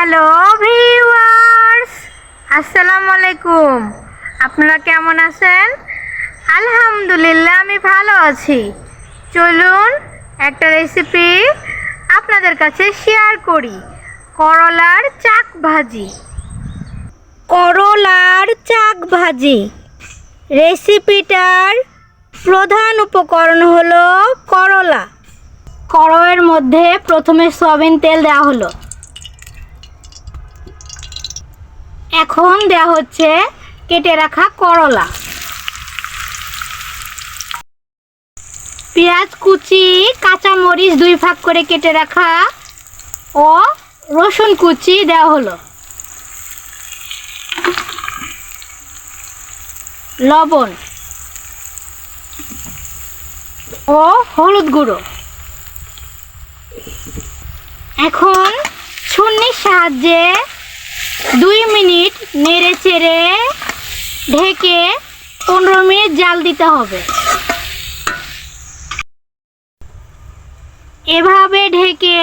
Hello viewers আসসালামু আলাইকুম আপনারা কেমন আছেন? আলহামদুলিল্লাহ আমি ভালো আছি। চলুন একটা রেসিপি আপনাদের কাছে শেয়ার করি। করলার চাক ভাজি। করলার চাক ভাজি। রেসিপিটার প্রধান উপকরণ হলো করলা। কড়াইয়ের মধ্যে প্রথমে সয়াবিন তেল দেওয়া হলো। এখন দেওয়া হচ্ছে কেটে রাখা করলা। পেঁয়াজ, কুচি কাঁচা মরিচ দুই ভাগ করে কেটে রাখা ও রসুন কুচি দেওয়া হলো। লবণ ও হলুদ গুঁড়ো। এখন ছুন্নির সাহায্যে দুই মিনিট নেড়ে চেড়ে ঢেকে পনেরো মিনিট জাল দিতে হবে। এভাবে ঢেকে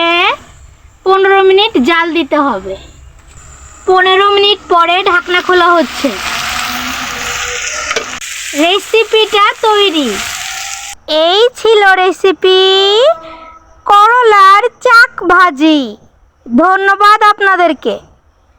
পনেরো মিনিট জাল দিতে হবে। পনেরো মিনিট পরে ঢাকনা খোলা হচ্ছে। রেসিপিটা তৈরি। এই ছিল রেসিপি করলার চাক ভাজি। ধন্যবাদ আপনাদেরকে।